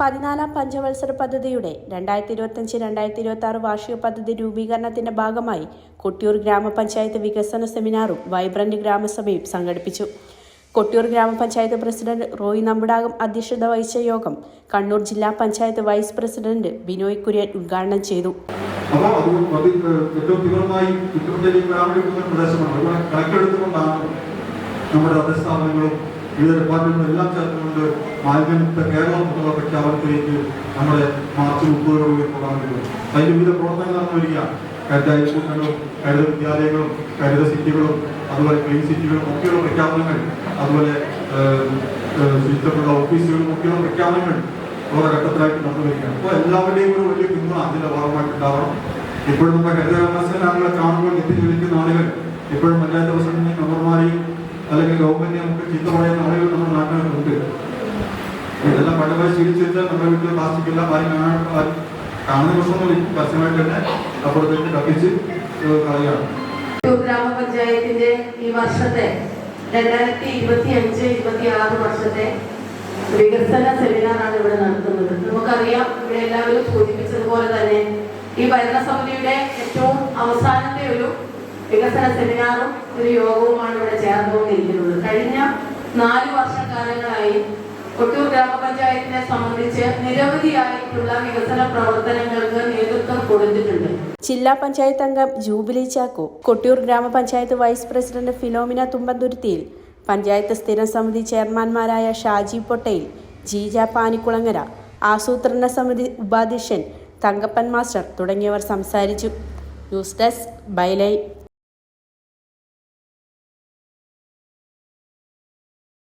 പതിനാലാം പഞ്ചവത്സര പദ്ധതിയുടെ രണ്ടായിരത്തി ഇരുപത്തഞ്ച് രണ്ടായിരത്തി ഇരുപത്തി ആറ് വാർഷിക പദ്ധതി രൂപീകരണത്തിന്റെ ഭാഗമായി കൊട്ടിയൂർ ഗ്രാമപഞ്ചായത്ത് വികസന സെമിനാറും വൈബ്രന്റ് ഗ്രാമസഭയും സംഘടിപ്പിച്ചു. കൊട്ടിയൂർ ഗ്രാമപഞ്ചായത്ത് പ്രസിഡന്റ് റോയ് നമ്പുടാകം അധ്യക്ഷത വഹിച്ച യോഗം കണ്ണൂർ ജില്ലാ പഞ്ചായത്ത് വൈസ് പ്രസിഡന്റ് ബിനോയ് കുര്യൻ ഉദ്ഘാടനം ചെയ്തു. നമ്മുടെ വിവിധ ഡിപ്പാർട്ട്മെന്റ് എല്ലാം ചേർത്തുകൊണ്ട് മാലിന്യമുക്ത കേരളം എന്നുള്ള പ്രഖ്യാപനത്തിലേക്ക് നമ്മുടെ മാർച്ച് മുപ്പതോടുകൂടി പോകാൻ അതിൽ വിവിധ പ്രവർത്തനങ്ങൾ നടന്നു വരികയാണ് കരുത ഹൈസ്കൂളുകളും കരുത വിദ്യാലയങ്ങളും കരുത സിറ്റികളും അതുപോലെ ക്ലീൻ സിറ്റികളും ഒക്കെയുള്ള പ്രഖ്യാപനങ്ങൾ. അതുപോലെ ശുചിത്വമുള്ള ഓഫീസുകളും ഒക്കെയുള്ള പ്രഖ്യാപനങ്ങൾ ഓരോ ഘട്ടത്തിലായിട്ട് നടന്നു വരികയാണ്. അപ്പോൾ എല്ലാവരുടെയും ഒരു വലിയ പിന്തുണ അതിന്റെ ഭാഗമായിട്ട് ഉണ്ടാവണം. ഇപ്പോഴും നമ്മുടെ കരുത ആളുകളെ കാണുമ്പോൾ എത്തിച്ചു വിളിക്കുന്ന ആളുകൾ ഇപ്പോഴും അല്ലെങ്കിൽ ഗവൺമെന്റിനെ നമുക്ക് ചീത്ത പറയുന്ന ആളുകൾ നമ്മുടെ നാട്ടിലുണ്ട്. ഇതെല്ലാം പഴയ ശീലിച്ചിട്ട് നമ്മുടെ വീട്ടിൽ പ്ലാസ്റ്റിക് എല്ലാം ആരും കാണാൻ കാണുന്ന പ്രശ്നമൊന്നുമില്ല പരസ്യമായിട്ട് തന്നെ അപ്പുറത്തേക്ക് കത്തിച്ച് കളയാണ് ഗ്രാമപഞ്ചായത്തിന്റെ ഈ വർഷത്തെ രണ്ടായിരത്തി ഇരുപത്തി അഞ്ച് ഇരുപത്തി ആറ് വർഷത്തെ വികസന സെമിനാറാണ് ഇവിടെ നടത്തുന്നത്. നമുക്കറിയാം ഇവിടെ എല്ലാവരും സൂചിപ്പിച്ചതുപോലെ തന്നെ ഈ ഭരണസമിതിയുടെ ഏറ്റവും വികസന സെമിനാറും ഒരു യോഗവുമാണ് ഇവിടെ ചേർന്നുകൊണ്ടിരിക്കുന്നത്. കഴിഞ്ഞ നാല് വർഷക്കാലങ്ങളായി കൊട്ടൂർ ഗ്രാമപഞ്ചായത്തിനെ സംബന്ധിച്ച് നിരവധിയായിട്ടുള്ള വികസന പ്രവർത്തനങ്ങൾക്ക് നേതൃത്വം കൊടുത്തിട്ടുണ്ട്. ജില്ലാ പഞ്ചായത്ത് അംഗം Jubilee Chacko Kottiyoor grama panchayat vice president Philomina തുമ്പന്തുരുത്തിയിൽ panchayat സ്ഥിരം സമിതി ചെയർമാൻമാരായ ഷാജി പൊട്ടയിൽ ജീജ പാനിക്കുളങ്ങര ആസൂത്രണ സമിതി ഉപാധ്യക്ഷൻ തങ്കപ്പൻ മാസ്റ്റർ തുടങ്ങിയവർ സംസാരിച്ചു. News desk ബൈലൈ